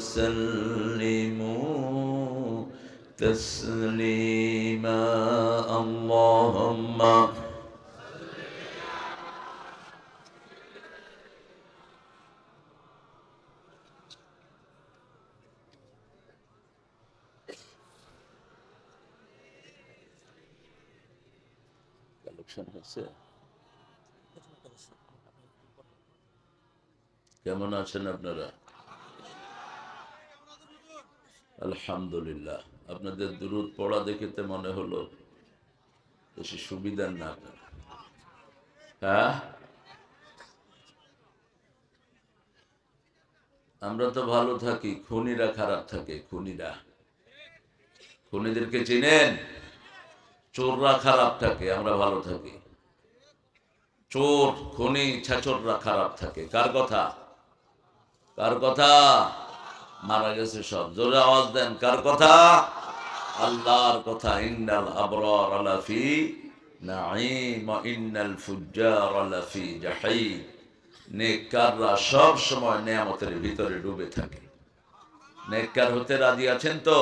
وسلموا تسليما اللهم collection হয়েছে কেমন আছেন আপনারা আলহামদুলিল্লাহ। আপনাদের দুরুদ পড়া দেখিতে মনে হলো বেশি সুবিধার না হ্যাঁ? আমরা তো ভালো থাকি, খুনিরা খারাপ থাকে, খুনিরা। খুনিদেরকে চিনেন? চোররা খারাপ থাকে, আমরা ভালো থাকি। চোর, খনি, ছাচররা খারাপ থাকে। কার কথা? কার কথা? মারা গেছে সব। জোরে আওয়াজ দেন, কার কথা? আল্লাহর কথা, ইন্নাল আবরার আলাফি নাঈম ইন্নাল ফুজ্জার আলাফি জাহিম। নেককাররা সব সময় নিয়ামতের ভিতরে ডুবে থাকে। নেককার হতে রাজি আছেন তো?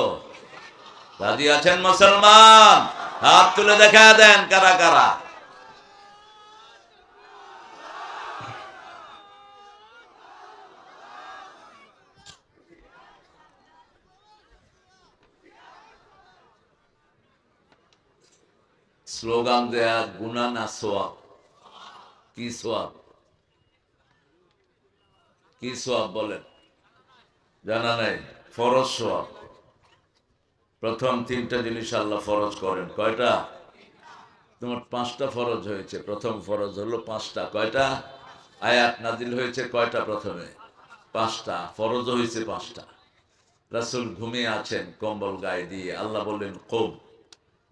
রাজি আছেন মুসলমান? হাত তুলে দেখা দেন কারা কারা। স্লোগান দেয়া গুনা না সোয়াব? কি সোয়াব? কি সোয়াব বলেন? জানা নাই, ফরজ সোয়াব। প্রথম তিনটা জিনিস আল্লাহ ফরজ করেন। কয়টা? তোমার পাঁচটা ফরজ হয়েছে। প্রথম ফরজ হলো পাঁচটা। কয়টা? আয়াত নাজিল হয়েছে কয়টা প্রথমে? পাঁচটা। ফরজ হয়েছে পাঁচটা। রাসুল ঘুমিয়ে আছেন, কম্বল গায়ে দিয়ে। আল্লাহ বললেন, কম।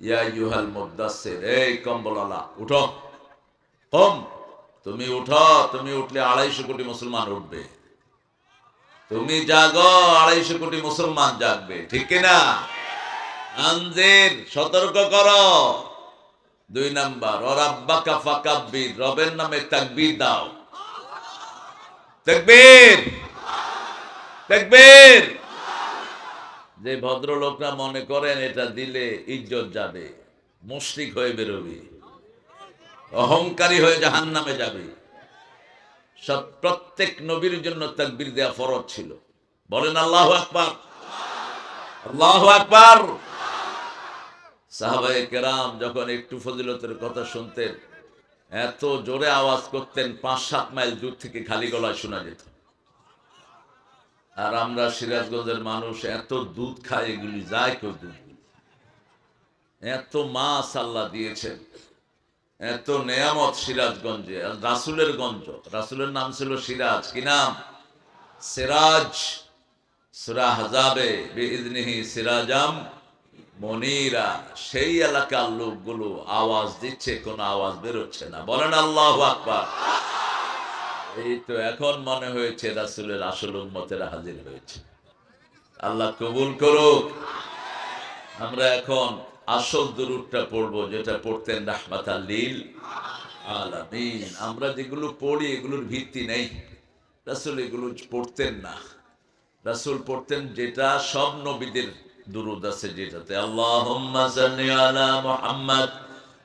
ইয়া মুদাসসির, এই কম্বল আলা উঠো। কম। তুমি উঠো, তুমি উঠলে আড়াইশো কোটি মুসলমান উঠবে। তুমি জাগো, আড়াইশো কোটি মুসলমান জাগবে, ঠিক কিনা আনজির, সতর্ক করো। দুই নাম্বার আব্বা কাফা রবের নামে তাকবীর দাও। তাকবীর! তাকবীর! যে ভদ্রলোকরা মনে করেন এটা দিলে ইজ্জত যাবে, মুশরিক হয়ে বেরোবে, অহংকারী হয়ে জাহান নামে যাবে। সব প্রত্যেক নবীর জন্য তাকবীর দেয়া ফরজ ছিল। বলেন আল্লাহ আকবার। আল্লাহ আকবার। সাহাবায়ে কেরাম যখন একটু ফজিলতের কথা শুনতেন, এত জোরে আওয়াজ করতেন, পাঁচ সাত মাইল দূর থেকে খালি গলায় শোনা যেত। আর আমরা সিরাজগঞ্জের মানুষ, এত দুধ খায় এগুলি, যায় কেউ এত মাছ আল্লাহ দিয়েছেন। এত নেয়ামত সিরাজগঞ্জে রাসুলের গঞ্জ। রাসুলের নাম ছিল সিরাজ, কি নাম? সিরাজ। সুরা হাজাবে সিরাজাম মনিরা। সেই এলাকার লোকগুলো আওয়াজ দিচ্ছে, কোনো আওয়াজ বেরোচ্ছে না। বলেন আল্লাহ আকবার। এই তো এখন মনে হয়েছে রাসুলের আসল উন্মতেরা হাজির হয়েছে। আল্লাহ কবুল করুক। আমরা এখন আসল দুরুদটা পড়ব, যেটা পড়তেন রাহমাত আল্লিল আলামিন। আমরা যেগুলো পড়ি, এগুলোর ভিত্তি নেই। রাসুল এগুলো পড়তেন না। রাসুল পড়তেন যেটা সব নবীদের দুরুদ আছে যেটাতে আল্লাহ মুহাম্মদ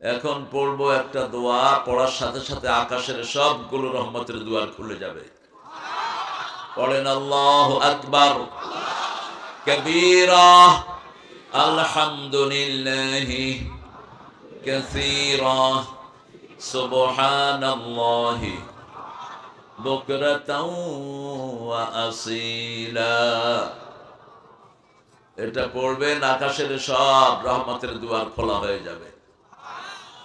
এখন পড়বো একটা দোয়া পড়ার সাথে সাথে আকাশের সবগুলো রহমতের দুয়ার খুলে যাবে পড়েন আল্লাহ আকবার كبيرا الحمد لله كثيرا سبحان الله بكرة وأصيلا এটা পড়বেন আকাশের সব রহমতের দুয়ার খোলা হয়ে যাবে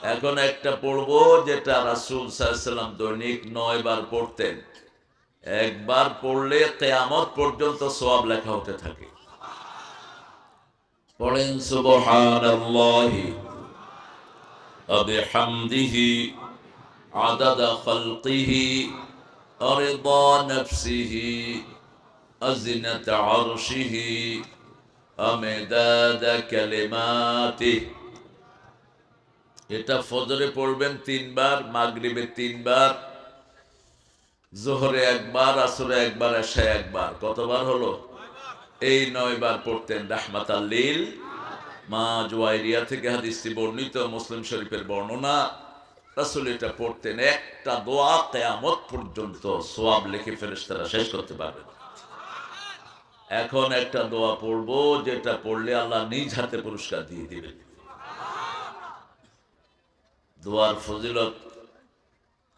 এখন একটা পড়বো যেটা রাসুল সাল্লাম দৈনিক নয় বার পড়তেন একবার পড়লে কেয়ামত পর্যন্ত সওয়াব লেখা হতে থাকে পড়েন সুবহানাল্লাহি وبحمده عدد خلقه ورضا نفسه أزنة عرشه ومداد كلماته এটা ফজরে পড়বেন তিনবার, মাগরিবে তিনবার, জোহরে একবার, আসরে একবার, এশায় একবার। কতবার হলো? এই নয়বার পড়তেন রাহমাত আল্লিল মা জুয়াইরিয়া থেকে হাদিসটি বর্ণিত, মুসলিম শরীফের বর্ণনা। রাসূল এটা পড়তেন একটা দোয়া কেয়ামত পর্যন্ত সোয়াব লিখে ফেরেশতারা শেষ করতে পারবে এখন একটা দোয়া পড়ব, যেটা পড়লে আল্লাহ নিজ হাতে পুরস্কার দিয়ে দিবেন। দোয়ার ফজিলত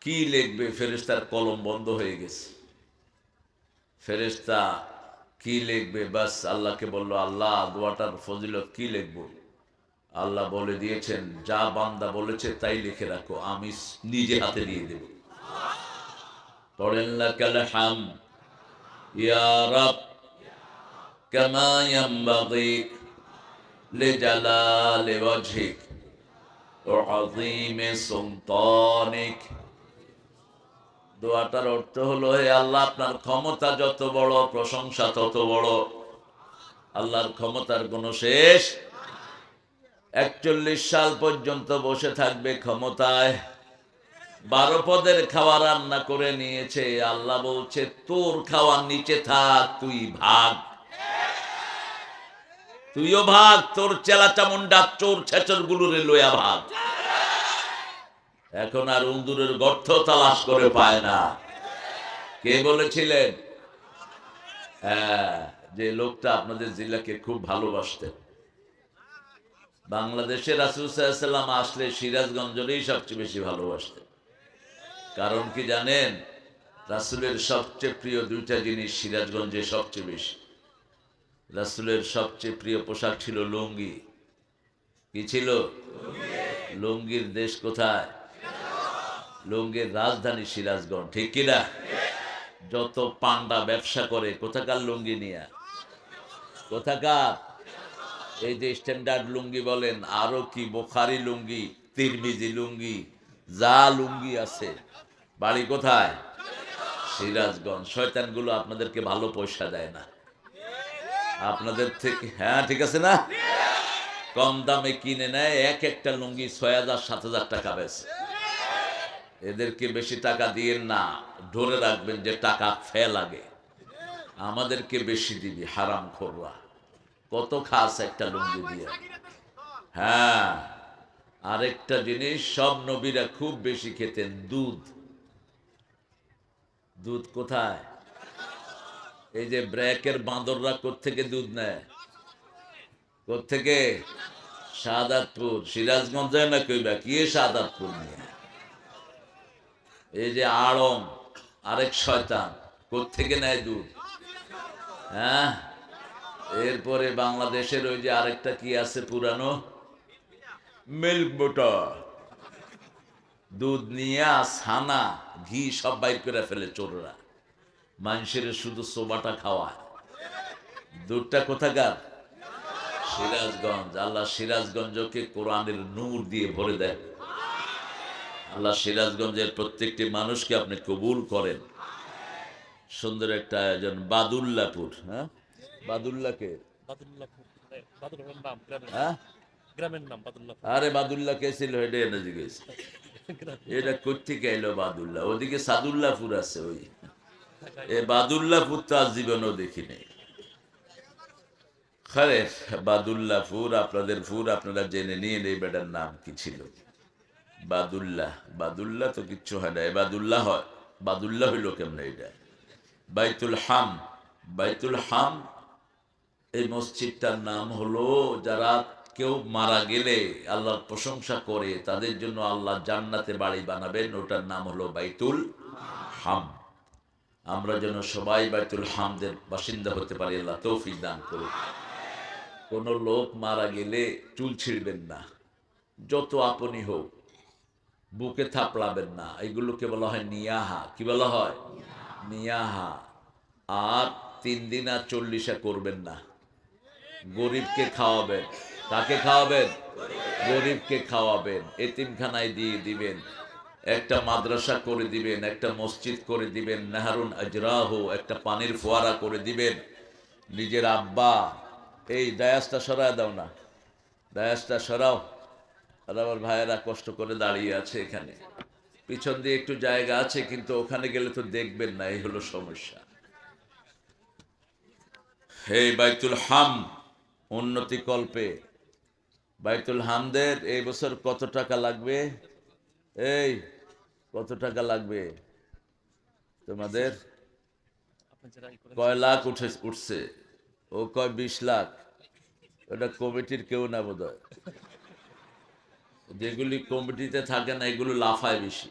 কি লিখবে? ফেরেস্তার কলম বন্ধ হয়ে গেছে। ফেরেস্তা কি লিখবে? বাস আল্লাহকে বলল, আল্লাহ, দোয়াটার ফজিলত কি লিখব? আল্লাহ বলে দিয়েছেন, যা বান্দা বলেছে তাই লিখে রাখো, আমি নিজে হাতে দিয়ে দেব। পড়েন লাকাল হাম? ইয়া রাব, কামা ইয়ানবাগি লিজালালি ওয়াজহিক وعظيم سلطانك দোয়াটার অর্থ হলো হে আল্লাহ আপনার ক্ষমতা যত বড় প্রশংসা তত বড় আল্লাহর ক্ষমতার কোনো শেষ একচল্লিশ সাল পর্যন্ত বসে থাকবে ক্ষমতায় বারো পদের খাওয়া রান্না করে নিয়েছে আল্লাহ বলছে তোর খাওয়ার নিচে থাক তুই ভাগ তুইও ভাগ তোর চেলা চামুন্ডা চোর ছেচর গুলোরে লইয়া ভাগ। এখন আর উন্দুরের গর্ত তালাশ করে পায় না। কে বলেছিলেন? হ্যাঁ, যে লোকটা আপনাদের জেলাকে খুব ভালোবাসতেন। বাংলাদেশের রাসুল সাল্লাম আসলে সিরাজগঞ্জেরই সবচেয়ে বেশি ভালোবাসতেন। কারণ কি জানেন? রাসুলের সবচেয়ে প্রিয় দুইটা জিনিস সিরাজগঞ্জে সবচেয়ে বেশি। রাসুলের সবচেয়ে প্রিয় পোশাক ছিল লুঙ্গি। কি ছিল? লুঙ্গির দেশ কোথায়? লুঙ্গির রাজধানী সিরাজগঞ্জ, ঠিক কিনা যত পান্ডা ব্যবসা করে, কোথাকার লুঙ্গি নিয়ে? কোথাকার? এই যে স্ট্যান্ডার্ড লুঙ্গি বলেন, আরও কি বোখারি লুঙ্গি, তিরমিজি লুঙ্গি, যা লুঙ্গি আছে। বাড়ি কোথায়? সিরাজগঞ্জ। শয়তানগুলো আপনাদেরকে ভালো পয়সা দেয় না। আপনাদের থেকে হ্যাঁ ঠিক আছে না? কম দামে কিনে নেয়, এক একটা লুঙ্গি ছয় হাজার, সাত হাজার টাকা বেছে এদেরকে বেশি টাকা দিয়ে না, ধরে রাখবেন যে টাকা ফে লাগে। আমাদেরকে বেশি দিবি, হারাম খোররা। কত খাস একটা লুঙ্গি দিয়ে। হ্যাঁ আরেকটা জিনিস, সব নবীরা খুব বেশি খেতেন দুধ। দুধ কোথায়? এই যে ব্র্যাকের বাঁদররা থেকে দুধ নেয়? কোথেকে শাহাদাতপুর। সিরাজগঞ্জে না কইবা কি শাহাদাতপুর নিয়ে? এই যে আড়ং, আরেক শয়তান কোথেকে নেয় দুধ? হ্যাঁ? এরপরে বাংলাদেশের ওই যে আরেকটা কি আছে পুরানো? মিল্ক বুটার দুধ নিয়ে ছানা ঘি সব বাইর করে ফেলে চোররা। মানুষের শুধু সোবাটা খাওয়ায় দুধটা কোথাকার? সিরাজগঞ্জ। আল্লাহ সিরাজগঞ্জকে কোরআনের নূর দিয়ে ভরে দেয়। আল্লাহ সিরাজগঞ্জের প্রত্যেকটি মানুষকে আপনি কবুল করেন। সুন্দর একটা আয়োজন বাদুল্লাপুর হ্যাঁ? বাদুল্লাকে? হ্যাঁ? আরে বাদুল্লাহ কে ছিল? এটা এনে জিজ্ঞেস। এটা কোথেকে এলো বাদুল্লাহ ওদিকে সাদুল্লাহপুর আছে ওই। এ বাদুল্লাহপুর তো আজ জীবনেও দেখিনি। খারে বাদুল্লাহপুর আপনাদের ফুর আপনারা জেনে নিয়ে এই বেটার নাম কি ছিল? বাদুল্লাহ বাদুল্লাহ তো কিচ্ছু হয় না, এ বাদুল্লাহ হয়। বাদুল্লাহ হইল কেমন এটা? বাইতুল হাম বাইতুল হাম, এই মসজিদটার নাম হলো যারা কেউ মারা গেলে আল্লাহর প্রশংসা করে, তাদের জন্য আল্লাহ জান্নাতে বাড়ি বানাবেন, ওটার নাম হলো বাইতুল হাম। আমরা যেন সবাই বাইতুল হামদের বাসিন্দা হতে পারি, আল্লাহ তৌফিক দান করুন কোনো লোক মারা গেলে চুল ছিঁড়বেন না, যত আপনি হোক, বুকে থাপড়াবেন না। এগুলোকে বলা হয় নিয়াহা। কি বলা হয়? নিয়াহা। আর তিন দিন আর চল্লিশা করবেন না। গরিবকে খাওয়াবেন। তাকে খাওয়াবেন? গরিবকে খাওয়াবেন। এতিমখানায় দিয়ে দিবেন। একটা মাদ্রাসা করে দিবেন, একটা মসজিদ করে দিবেন, নাহারুন আজরাহ, একটা পানির ফোয়ারা করে দিবেন। নিজের আব্বা, এই ডায়াসটা সরায় দাও না ডায়াসটা সরাও। আর আমার ভাইয়েরা কষ্ট করে দাঁড়িয়ে আছে এখানে। পিছন দিয়ে একটু জায়গা আছে, কিন্তু ওখানে গেলে তো দেখবেন না, এই হলো সমস্যা। হে বাইতুল হাম, উন্নতি কল্পে। বাইতুল হামদের এই বছর কত টাকা লাগবে? এই কত টাকা লাগবে? তোমাদের কয় লাখ উঠে উঠছে? ও কয় বিশ লাখ। ওটা কমিটির কেউ না বোধ যেগুলি কমিটিতে থাকে না এগুলো লাফায় বেশি।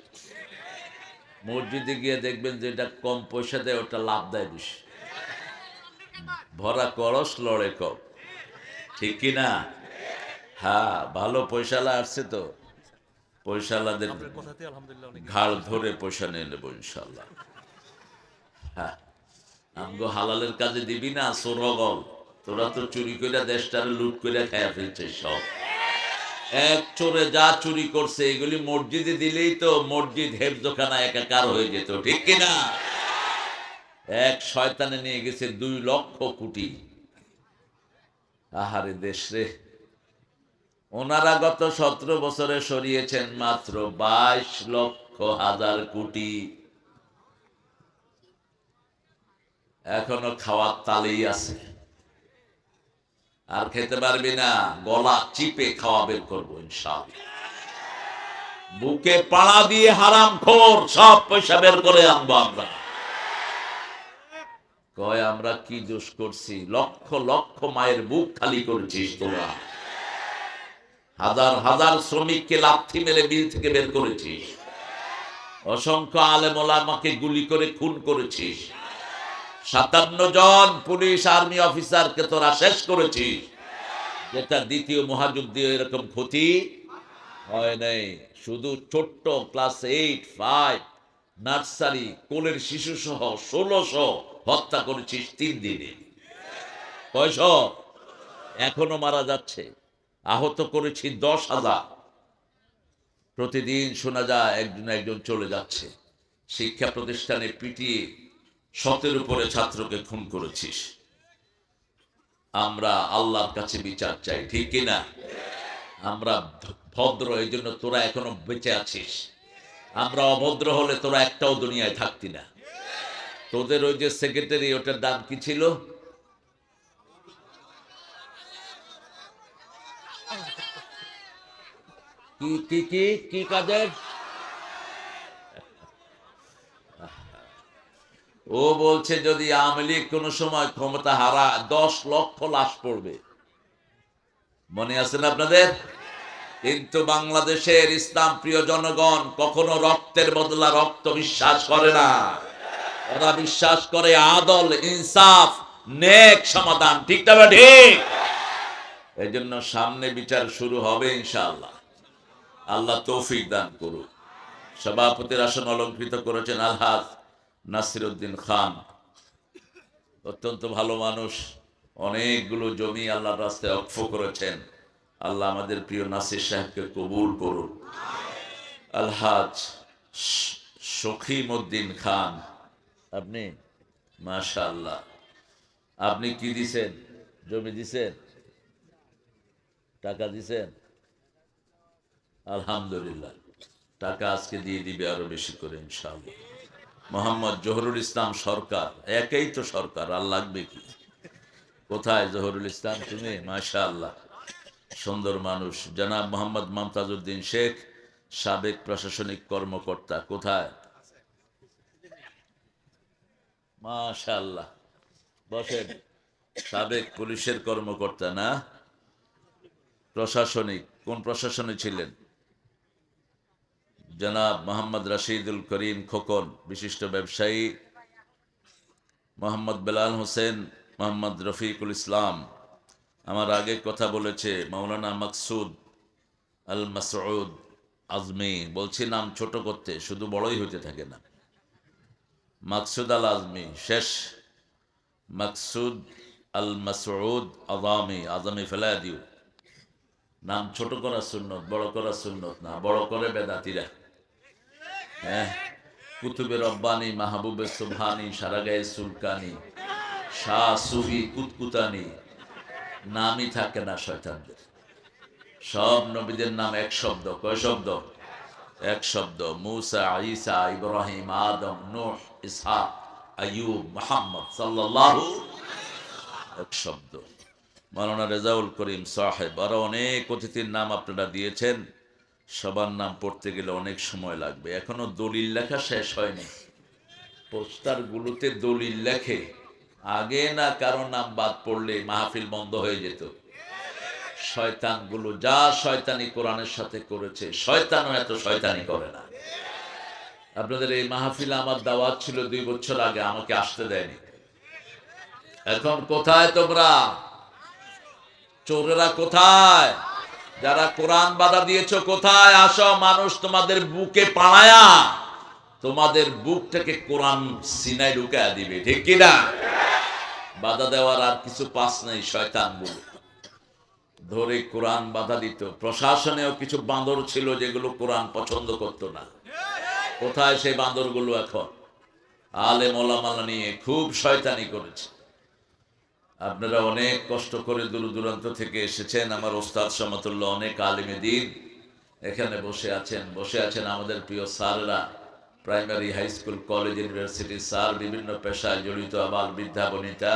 মসজিদে গিয়ে দেখবেন যে এটা কম পয়সা দেয় ওটা লাভ দেয় বেশি। ভরা করস লড়ে কম। ঠিক কি না হ্যাঁ ভালো পয়সালা আসছে তো। পয়সালাদের ঘাড় ধরে পয়সা নিয়ে নেব ইনশাল্লাহ হ্যাঁ আমগো হালালের কাজে দিবি না সোরগল তোরা তো চুরি করে দেশটারে লুট করে খাইয়া ফেলছে সব। এক চোরে যা চুরি করছে এগুলি মসজিদে দিলেই তো মসজিদ হেফজোখানা একাকার হয়ে যেত ঠিক কিনা এক শয়তানে নিয়ে গেছে দুই লক্ষ কোটি। আহারে দেশ রে। ওনারা গত সতেরো বছরে সরিয়েছেন মাত্র বাইশ লক্ষ হাজার কোটি। এখনও খাওয়ার তালেই আছে। আর খেতে পারবি না, গলা চিপে খাওয়া বের করব ইনশাআল্লাহ। বুকে পাড়া দিয়ে হারাম খোর, সব পয়সা বের করে আনব আমরা। কয়, আমরা কি দোষ করছি? লক্ষ লক্ষ মায়ের বুক খালি করেছিস তোরা। হাজার হাজার শ্রমিককে লাথি মেরে বিল থেকে বের করেছিস। অসংখ্য আলেম ওলামাকে গুলি করে খুন করেছিস। সাতান্ন জন পুলিশ আর্মি অফিসারকে তোরা শেষ করেছিস। যেটা দ্বিতীয় মহাযুদ্ধে এরকম ক্ষতি হয় নাই। শুধু ছোট্ট ক্লাস এইট, ফাইভ, নার্সারি, কোলের শিশু সহ ষোলোশো হত্যা করেছিস তিন দিনে। কয়শ? এখনও মারা যাচ্ছে। আহত করেছি দশ হাজার। প্রতিদিন শোনা যায় একজন একজন চলে যাচ্ছে। শিক্ষা প্রতিষ্ঠানে পিটিয়ে শতের উপরে ছাত্রকে খুন করেছিস। আমরা আল্লাহর কাছে বিচার চাই, ঠিক কিনা আমরা ভদ্র, এই জন্য তোরা এখনও বেঁচে আছিস। আমরা অভদ্র হলে তোরা একটাও দুনিয়ায় থাকতি না। তোদের ওই যে সেক্রেটারি ওটার দাম কি ছিল? কি কি কি কি কাজের ও বলছে, যদি আওয়ামী লীগ কোনো সময় ক্ষমতা হারা, দশ লক্ষ লাশ পড়বে। মনে আছে না আপনাদের? কিন্তু বাংলাদেশের ইসলাম প্রিয় জনগণ কখনো রক্তের বদলা রক্ত বিশ্বাস করে না। ওরা বিশ্বাস করে আদল, ইনসাফ, নেক সমাধান। ঠিক না বা ঠিক? এই জন্য সামনে বিচার শুরু হবে ইনশাআল্লাহ। আল্লাহ তৌফিক দান করুক। সভাপতির আসন অলঙ্কৃত করেছেন আলহাজ নাসির উদ্দিন খান। অত্যন্ত ভালো মানুষ, অনেকগুলো জমি আল্লাহর রাস্তায় অক্ষ করেছেন। আল্লাহ আমাদের প্রিয় নাসির সাহেবকে কবুল করুন আলহাজ শখিম উদ্দিন খান, আপনি মাশা আল্লাহ আপনি কি দিছেন? জমি দিছেন? টাকা দিছেন? আলহামদুলিল্লাহ। টাকা আজকে দিয়ে দিবে আরও বেশি করে, ইনশাআল্লাহ। মোহাম্মদ জহরুল ইসলাম সরকার, একেই তো সরকার, আর লাগবে কি? কোথায় জহরুল ইসলাম? তুমি? মাশা আল্লাহ সুন্দর মানুষ। জনাব মোহাম্মদ মমতাজউদ্দিন শেখ, সাবেক প্রশাসনিক কর্মকর্তা, কোথায়? মাশা আল্লাহ বসেন। সাবেক পুলিশের কর্মকর্তা না? প্রশাসনিক। কোন প্রশাসনে ছিলেন? জনাব মোহাম্মদ রশিদুল করিম খোকন, বিশিষ্ট ব্যবসায়ী, মোহাম্মদ বেলাল হোসেন, মোহাম্মদ রফিকুল ইসলাম। আমার আগে কথা বলেছে মাওলানা মকসুদ আল মাসউদ আজমি। বলছি নাম ছোট করতে, শুধু বড়ই হইতে থাকে না। মাকসুদ আল আজমি শেষ। মাকসুদ আল মাসউদ আজামি আজামি ফেলায় দিও। নাম ছোট করা সুন্নত, বড় করা সুন্নত না, বড় করে বেদাতিরা। হ্যাঁ কুতুবে রব্বানি, মাহবুবে সুবহানি, সারাগায়ে সুলকানি শাহ সুফি কুতকুতানি, নামই থাকে না শয়তানদের। সব নবীদের নাম এক শব্দ। কয় শব্দ? এক শব্দ। মুসা, ঈসা, ইব্রাহিম, আদম, নূহ, ইসহাক, আইয়ুব, মুহাম্মদ সাল্লাল্লাহু এক শব্দ। মাওলানা রেজাউল করিম সাহেব আরও অনেক অতিথির নাম আপনারা দিয়েছেন। সবার নাম পড়তে গেলে অনেক সময় লাগবে। এখনও দলিল লেখা শেষ হয়নি। পোস্টারগুলোতে দলিল লেখে। আগে না কারও নাম বাদ পড়লে মাহফিল বন্ধ হয়ে যেত। শয়তানগুলো যা শয়তানি কোরআনের সাথে করেছে, শয়তানও এত শয়তানি করে না। আপনাদের এই মাহফিলে আমার দাওয়াত ছিল দুই বছর আগে, আমাকে আসতে দেয়নি। এখন কোথায় তোমরা? চোরেরা কোথায়? যারা কোরআন বাধা দিয়েছ কোথায়? আসো, মানুষ তোমাদের বুকে পাড়ায়া তোমাদের বুক থেকে কোরআন সিনাই ঢুকায়া দিবে, ঠিক কিনা? বাধা দেওয়ার আর কিছু পাস নেই শয়তানগুলো ধরে কোরআন বাধা দিত। প্রশাসনেও কিছু বাঁদর ছিল যেগুলো কোরআন পছন্দ করতো না। কোথায় সেই বাঁদরগুলো এখন? আলে মোলামালা নিয়ে খুব শয়তানি করেছে। আপনারা অনেক কষ্ট করে দূর দূরান্ত থেকে এসেছেন, আমার ওস্তাদ সমতুল্য অনেক আলিমে দিন। এখানে বসে আছেন বসে আছেন আমাদের প্রিয় স্যাররা, primary high school, college, university sir, বিভিন্ন পেশায় জড়িত আবাল বৃদ্ধা বনিতা,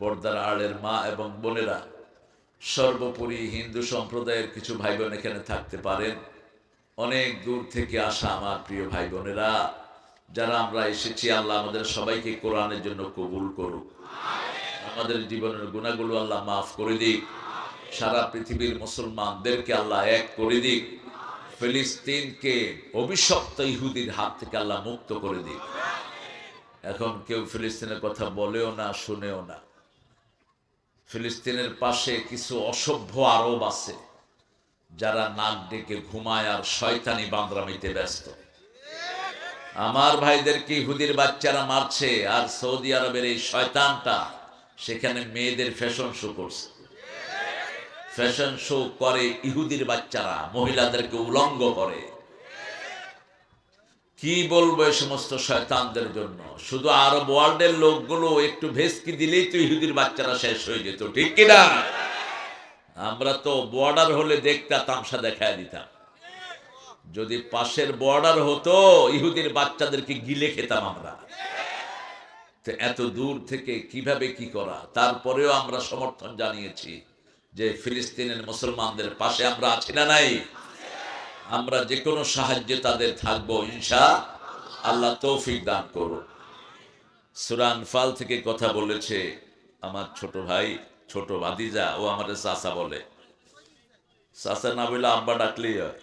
পর্দার আড়ের মা এবং বোনেরা। সর্বোপরি হিন্দু সম্প্রদায়ের কিছু ভাই বোন এখানে থাকতে পারেন। অনেক দূর থেকে আসা আমার প্রিয় ভাই বোনেরা যারা আমরা এসেছি, আল্লাহ আমাদের সবাইকে কোরআনের জন্য কবুল করুক। আমাদের জীবনের গুণাগুলো আল্লাহ মাফ করে দিক। সারা পৃথিবীর মুসলমানদেরকে আল্লাহ এক করে দিক। ফিলিস্তিনকে অভিশপ্ত ইহুদির হাত থেকে আল্লাহ মুক্ত করে দিক। এখন কেউ ফিলিস্তিনের কথা বলেও না, শুনেও না। ফিলিস্তিনের পাশে কিছু অসভ্য আরব আছে, যারা নাক ডেকে ঘুমায় আর শয়তানি বান্দ্রামিতে ব্যস্ত। আমার ভাইদেরকে ইহুদির বাচ্চারা মারছে, আর সৌদি আরবের এই শয়তানটা সেখানে মেয়েদের ফ্যাশন শো করছে। ফ্যাশন শো করে ইহুদির বাচ্চারা, মহিলাদেরকে উলঙ্গ করে। কি বলব এই সমস্ত শয়তানদের জন্য? শুধু আরব ওয়ার্ল্ডের লোকগুলো একটু ভেসকি দিলেই তো ইহুদির বাচ্চারা শেষ হয়ে যেত, ঠিক কিনা আমরা তো বর্ডার হলে দেখতাম তামসা দেখায় দিতাম। যদি পাশের বর্ডার হতো, ইহুদির বাচ্চাদেরকে গিলে খেতাম আমরা। তো এত দূর থেকে কীভাবে কি করা? তারপরেও আমরা সমর্থন জানিয়েছি যে ফিলিস্তিনের মুসলমানদের পাশে আমরা আছি না নাই? আমরা যে কোনো সাহায্যে তাদের থাকব, ইনশা আল্লাহ তৌফিক দান করো সুরান ফাল থেকে কথা বলেছে আমার ছোট ভাই, ছোট ভাদিজা, ও আমাদের চাচা বলে। চাচা না বলে আব্বা ডাকলেই হয়।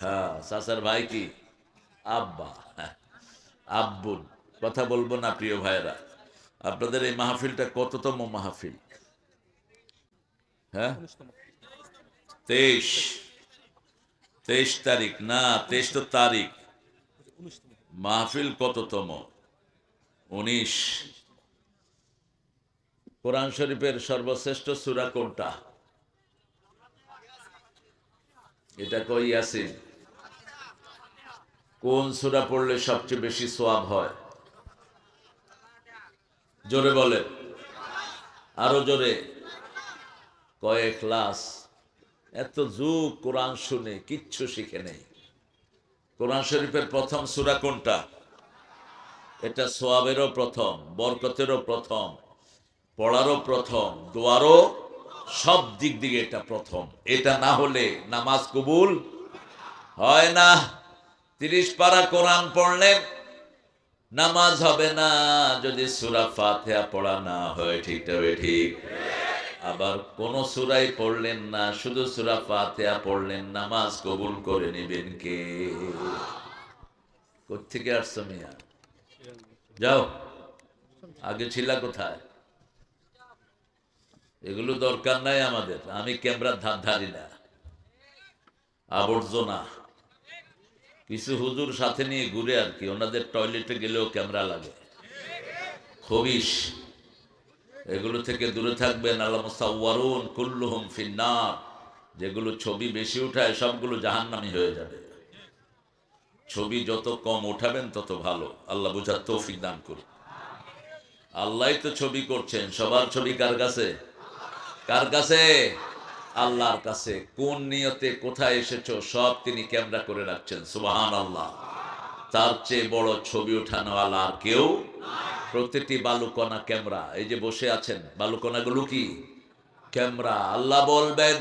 হ্যাঁ চাচার ভাই কি? আব্বা। আব্বুন কথা বলব না, প্রিয় ভাইয়েরা। আপনাদের এই মাহফিলটা কততম মাহফিল? হ্যাঁ? তেইশ। তেইশ তারিখ। না, তেইশ তো তারিখ। মাহফিল কততম? উনিশ। কোরআন শরীফের সর্বশ্রেষ্ঠ সূরা কোনটা? এটা কই আছে কোন সূরা পড়লে সবচেয়ে বেশি সোয়াব হয়? জোরে বলে। আরও জোরে। কয়েক ক্লাস এত যুগ কোরআন শুনে, কিচ্ছু শিখে নেই। কোরআন শরীফের প্রথম সুরা কোনটা? এটা সোয়াবেরও প্রথম, বরকতেরও প্রথম, পড়ারও প্রথম, দোয়ারও সব দিক দিকে এটা প্রথম। এটা না হলে নামাজ কবুল হয় না। তিরিশ পারা কোরআন পড়লেন নামাজ হবে না। যদি সুরা ফাতিহা পড়া না হয়, ঠিক তবে ঠিক? আবার কোন সুরাই পড়লেন না, শুধু সুরা ফাতিহা পড়লেন, নামাজ কবুল করে নেবেন কে? কোথেকে আসছো মিয়া? যাও। আগে ছিলা কোথায়? এগুলো দরকার নাই আমাদের। আমি ক্যামেরার ধার ধারি না। আবর্জনা। কিছু হুজুর সাথে নিয়ে ঘুরে আর কি, ওনাদের টয়লেটে গেলেও ক্যামেরা লাগে। খবিস এগুলো থেকে দূরে থাকবেন, আল্লাহ কুল্লুহম ফিন্নার, যেগুলো ছবি বেশি উঠায় সবগুলো জাহান্নামি হয়ে যাবে। ছবি যত কম উঠাবেন তত ভালো, আল্লাহ বুঝার তৌফিক দান করুন। আল্লাহ তো ছবি করছেন, সবার ছবি কার কাছে? কার কাছে? আল্লাহর কাছে কোন নিয়তে কোথায় এসেছ, সব তিনি ক্যামেরা করে রাখছেন সুবাহান আল্লাহ তার চেয়ে বড় ছবি ওঠানোওয়ালা আর কেউ প্রতিটি বালুকণা ক্যামেরা, এই যে বসে আছেন, বালুকণাগুলো কি? ক্যামেরা, আল্লাহ বলবেন,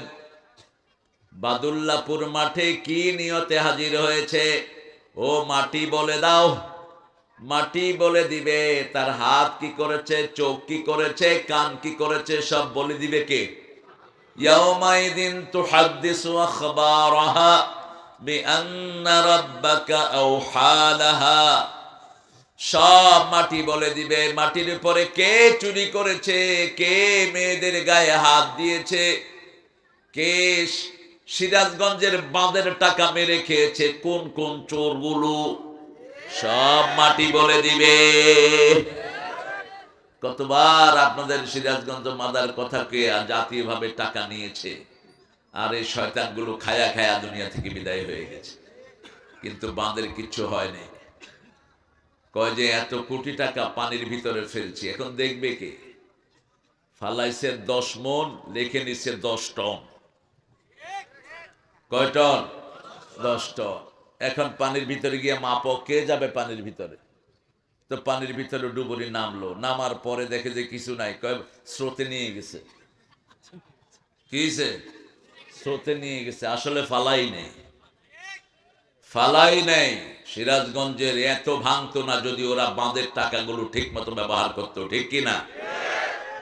বাদুল্লাপুর মাঠে কি নিয়তে হাজির হয়েছে? ও মাটি বলে দাও, মাটি বলে দিবে, তার হাত কি করেছে, চোখ কি করেছে, কান কি করেছে, সব বলে দিবে কে? يومئذ تحدث أخبارها بأن ربك أوحى لها সব মাটি বলে দিবে মাটির উপরে কে চুরি করেছে কে মেয়েদের গায়ে হাত দিয়েছে কে সিরাজগঞ্জের বাঁধের টাকা মেরে খেয়েছে কোন কোন চোরগুলো সব মাটি বলে দিবে কতবার আপনাদের সিরাজগঞ্জ মাদার কথাকে জাতীয়ভাবে টাকা নিয়েছে, আর এই শয়তানগুলো খায়া খায়া দুনিয়া থেকে বিদায় হয়ে গেছে। কিন্তু বাঁধের কিচ্ছু হয়নি কয় যে এত কোটি টাকা পানির ভিতরে ফেলছি, এখন দেখবে কে? ফালাইছে দশ মন লেখে নিচ্ছে দশ টন। কয় টন? দশ টন। এখন পানির ভিতরে গিয়ে মাপক কে যাবে পানির ভিতরে? তো পানির ভিতরে ডুবুরি নামলো। নামার পরে দেখে যে কিছু নাই। কয়, স্রোতে নিয়ে গেছে। কি স্রোতে নিয়ে গেছে। আসলে ফালাই নেই। ফালাই নেই। সিরাজগঞ্জের এত ভাঙতো না যদি ওরা বাঁধের টাকাগুলো ঠিক মতো ব্যবহার করতো। ঠিক কি না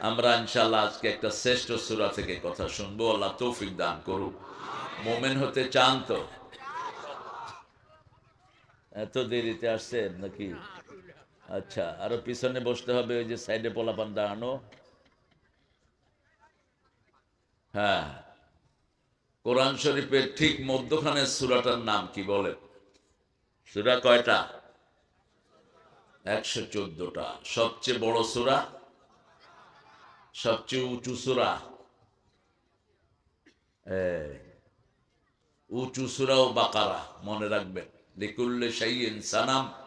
আমরা ইনশাল্লাহ আজকে একটা শ্রেষ্ঠ সুরা থেকে কথা শুনব। আল্লাহ তৌফিক দান করুক। মোমেন হতে চান তো? এত দেরিতে আসছেন নাকি? আচ্ছা আরও পিছনে বসতে হবে, ওই যে সাইডে পোলাপান দাঁড়ানো। হ্যাঁ। কোরআন শরীফের ঠিক মধ্যখানের সুরাটার নাম কি বলে? সুরা কয়টা? একশো চোদ্দটা। সবচেয়ে বড় সুরা? সবচেয়ে উঁচু সুরা? উঁচু সুরাও বাকারা, মনে রাখবেন। লিকুল্লে শাইইন সানাম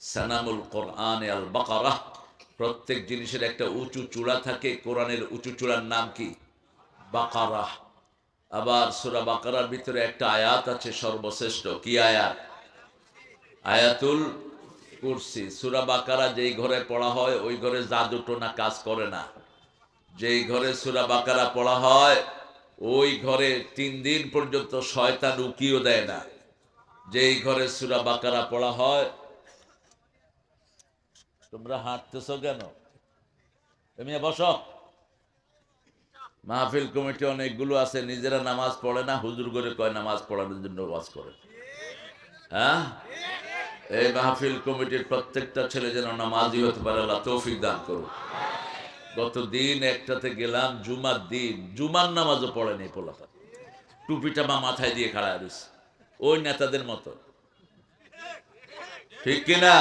সানামুল কোরআন আল বাকারা প্রত্যেক জিনিসের একটা উঁচু চূড়া থাকে, কোরআনের উঁচু চূড়ার নাম কি? বাকারা। আবার সুরা বাকারার ভিতরে একটা আয়াত আছে সর্বশ্রেষ্ঠ। কি আয়াত? আয়াতুল কুরসি। সুরা বাকারা যেই ঘরে পড়া হয়, ওই ঘরে জাদু টোনা কাজ করে না। যেই ঘরে সুরা বাকারা পড়া হয়, ওই ঘরে তিন দিন পর্যন্ত শয়তান উকিও দেয় না। যেই ঘরে সুরা বাকারা পড়া হয় তোমরা হাঁটতেছ কেন? তুমি বস। মাহফিল কমিটি অনেকগুলো আছে, নিজেরা নামাজ পড়ে না? হুজুর করে কয় নামাজ পড়ানোর জন্য ওয়াজ করে হ্যাঁ? এই মাহফিল কমিটির প্রত্যেকটা ছেলে যেন নামাজই হতে পারে, আল্লাহ তৌফিক দান করুন গত দিন একটাতে গেলাম, জুমার দিন, জুমার নামাজও পড়েনি পোলাপা টুপিটা মা মাথায় দিয়ে খাড়া রয়েছে ওই নেতাদের মতো। ঠিক কিনা?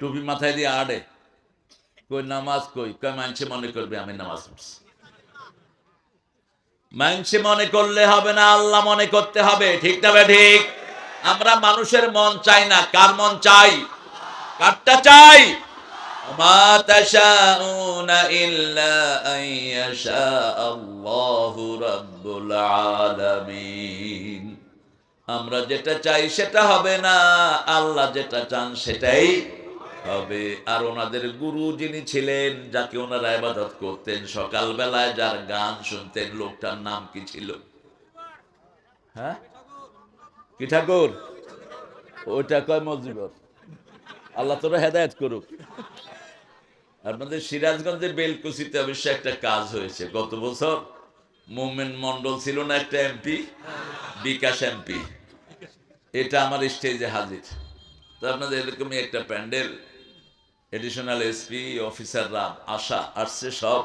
টুপি মাথায় দিয়ে আড়ে। কই নামাজ কই? কই মানছে মনে করবে আমি নামাজ পড়ছি। মানছে মনে করলে হবে না, আল্লাহ মনে করতে হবে। ঠিক না ঠিক? আমরা মানুষের মন চাই না। কার মন চাই? কারটা চাই? আমরা যেটা চাই সেটা হবে না, আল্লাহ যেটা চান সেটাই হবে। আর ওনাদের গুরু যিনি ছিলেন, যাকে ওনারা ইবাদত করতেন, সকালবেলায় যার গান শুনতেন, লোকটার নাম কি ছিল? হ্যাঁ? কি ঠাকুর? ওইটা কয় মজিবর আল্লাহ তোরা হেদায়ত করুক। আপনাদের সিরাজগঞ্জে বেলকুচিতে অবশ্য একটা কাজ হয়েছে। গত বছর মোমেন মন্ডল ছিল না একটা এমপি? বিকাশ এমপি। এটা আমার স্টেজে হাজির। তো আপনাদের এরকমই একটা প্যান্ডেল এডিশনাল এসপি অফিসাররা আসা আসছে সব।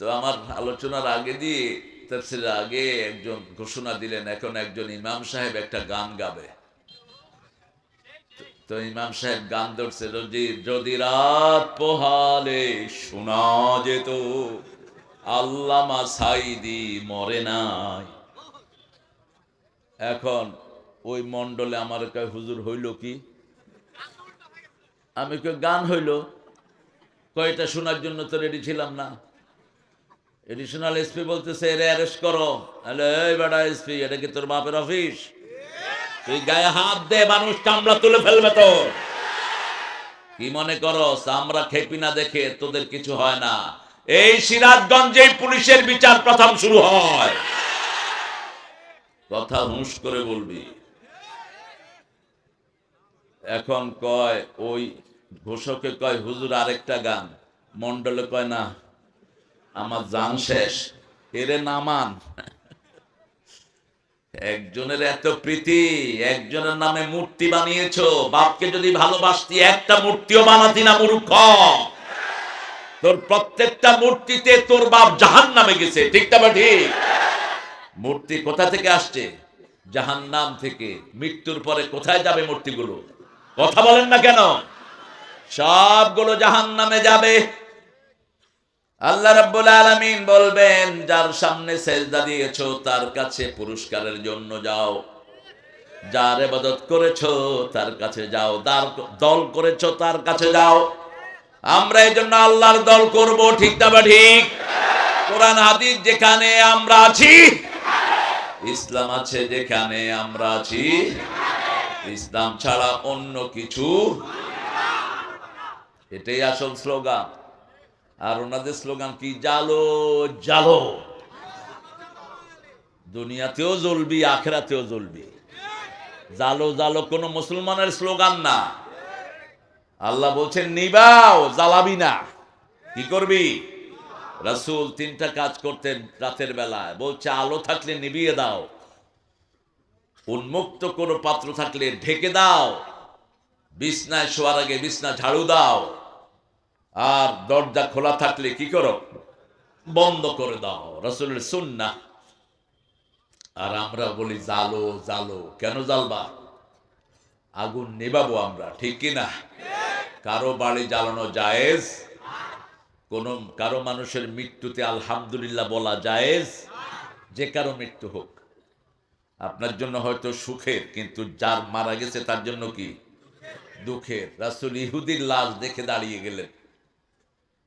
তো আমার আলোচনার আগে দিয়ে তাফসিরের আগে একজন ঘোষণা দিলেন, এখন একজন ইমাম সাহেব একটা গান গাবে। তো ইমাম সাহেব গান ধরছে যদি রাত পোহালে শোনা যেত, আল্লামা সাইদি মরে নাই। এখন ওই মন্ডলে আমার হুজুর হইল কি? আমি কই, গান হইল। কয়টা শোনার জন্য তো রেডি ছিলাম না। এডিশনাল এসপি বলতেছে, এরে অ্যারেস্ট করো। বেটা এসপি এটা কি তোর বাপের অফিস তুই গায়ে হাত দে, মানুষ চামড়া তুলে ফেলবে তো। কি মনে করো আমরা খেপি না দেখে তোদের কিছু হয় না। এই সিরাজগঞ্জে পুলিশের বিচার প্রথম শুরু হয়। কথা হুঁশ করে বলবি। এখন কয়, ওই ঘোষকে কয়, হুজুর, আরেকটা গান। মন্ডলে কয়, না, আমার জান শেষ, এরে নামান। একজনের এত প্রীতি, একজনের নামে মূর্তি বানিয়েছো, বাপকে যদি ভালোবাসতি, একটা মূর্তিও বানাতি না, মূর্খ। তোর প্রত্যেকটা মূর্তিতে তোর বাপ জাহান নামে গেছে, ঠিক বা ঠিক? মূর্তি কোথা থেকে আসছে? জাহান নাম থেকে। মৃত্যুর পরে কোথায় যাবে মূর্তিগুলো? কথা বলেন না কেন? সবগুলো জাহান নামে যাবে। আল্লাহ রাব্বুল আলামিন বলবেন, যার সামনে সেজদা দিয়েছ, তার কাছে পুরস্কারের জন্য যাও। যার ইবাদত করেছ, তার কাছে যাও। দার দল করেছ, তার কাছে যাও। আমরা এই জন্য আল্লাহর দল করব, ঠিক না বা ঠিক? কোরআন, হাদিস যেখানে আমরা আছি, ইসলাম আছে যেখানে আমরা আছি। ইসলাম ছাড়া অন্য কিছু এটাই আসল স্লোগান। আর ওনাদের স্লোগান কি? জালো জালো। দুনিয়াতেও জ্বলবি, আখেরাতেও জ্বলবি। জালো জালো কোন মুসলমানের স্লোগান না। আল্লাহ বলছেন, নিবাও, জ্বালাবি না। কি করবি? রাসূল তিনটা কাজ করতেন রাতের বেলায়। বলছে, আলো থাকলে নিভিয়ে দাও। উন্মুক্ত কোনো পাত্র থাকলে ঢেকে দাও। বিছনায় শোয়ার আগে বিছনা ঝাড়ু দাও। আর দরজা খোলা থাকলে কি করো? বন্ধ করে দাও, রসুলের সুন্না আর আমরা বলি, জালো জালো, কেন জ্বালবা? আগুন নেবাবো আমরা, ঠিক না? কারও বাড়ি জ্বালানো জায়েজ, কোন, কারও মানুষের মৃত্যুতে আলহামদুলিল্লাহ বলা জায়েজ, যে কারও মৃত্যু হোক। আপনার জন্য হয়তো সুখের, কিন্তু যার মারা গেছে তার জন্য কি? দুঃখের। রাসুল ইহুদির লাশ দেখে দাঁড়িয়ে গেলেন।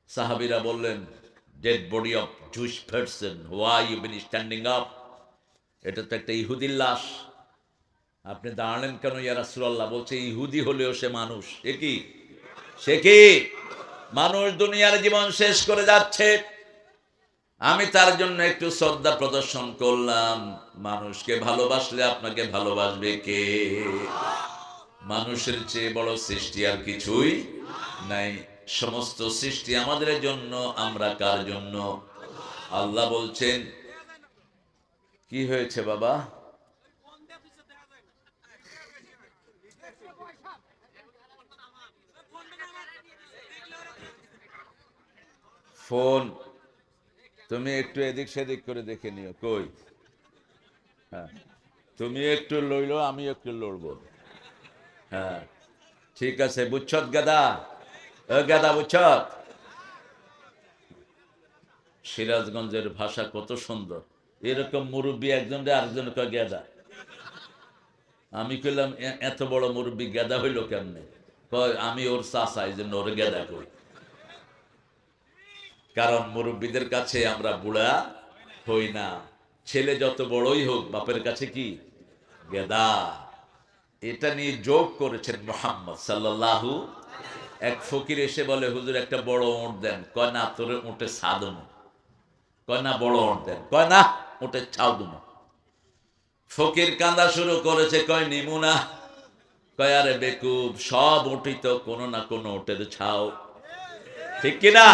সাহাবিরা বললেন dead body of Jewish person why you been standing up এটা তো একটা ইহুদির লাশ। আপনি দাঁড়ালেন কেন ইয়া রাসূলুল্লাহ? বলছে, ইহুদি হলেও সে মানুষ। এ কি? সে কি? মানুষ দুনিয়ার জীবন শেষ করে যাচ্ছে। আমি তার জন্য একটু শ্রদ্ধা প্রদর্শন করলাম। মানুষকে ভালোবাসলে আপনাকে ভালোবাসবে কে? মানুষের চেয়ে বড় সৃষ্টি আর কিছুই নাই। সমস্ত সৃষ্টি আমাদের জন্য, আমরা কার জন্য? আল্লাহ বলছেন, কি হয়েছে বাবা? ফোন, তুমি একটু এদিক সেদিক করে দেখে নিও। কই? হ্যাঁ তুমি একটু লইলো, আমি একটু লড়বো। হ্যাঁ। ঠিক আছে বুঝছত গাদা। গাদা বুঝছত সিরাজগঞ্জের ভাষা কত সুন্দর। এরকম মুরব্বী একজন আরেকজন গেদা। আমি কইলাম এত বড় মুরব্বী গেদা হইল কেমনে? কয়, আমি ওর চাষা এই জন্য ওর গেদা কই কারণ মুরব্বীদের কাছে আমরা বুড়া হই না। ছেলে যত বড়ই হোক, বাপের কাছে কি? গেদা। এটা নিয়ে যোগ করেছেন মোহাম্মদ সাল্লাল্লাহু। এক ফকির এসে বলে, হুজুর, একটা বড় ওঁট দেন। কয়, না, তোর ওঁটে সাদম কয়, না, বড় ওঁট দেন। কয়, না ওঁটে ছাউ দুমো ফকির কান্দা শুরু করেছে, কয় নিমুনা কয়, আরে বেকুব, সব উঠিত কোনো না কোনো ওটের ছাও ঠিক কিনা?